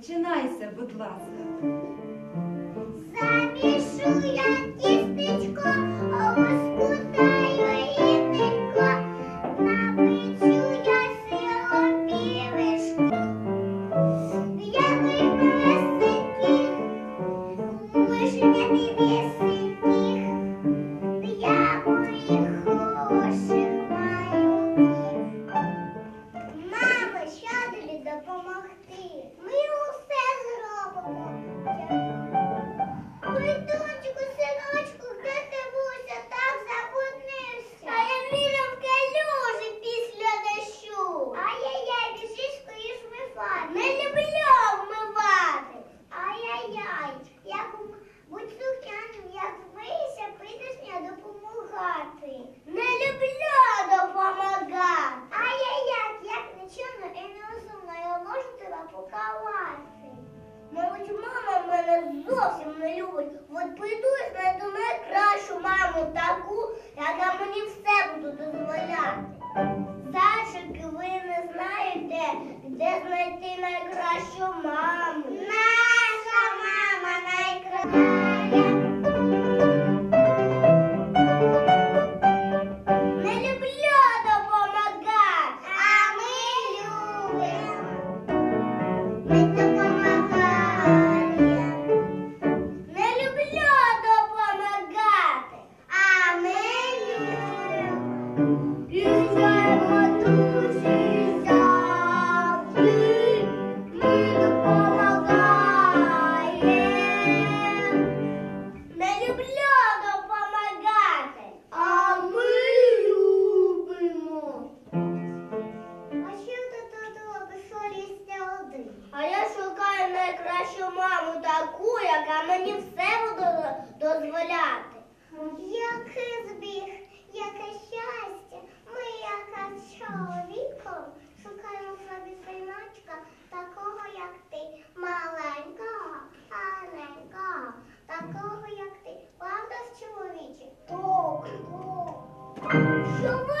Починайся, будь ласка. Замішу я тістечко, рідненько, напечу я силом півишки. Я випесеньких, вишняний вісеньких, тебе. Мабуть, мама мене зовсім не любить. От прийду і знайду найкращу маму таку, яка мені все буде дозволяти. Зайчики, ви не знаєте, де знайти найкращу маму. А ми любимо. А що ти тут робиш, Олісся один? А я шукаю найкращу маму таку, яка мені все буде дозволяти. Який збіг, яке Shabbat.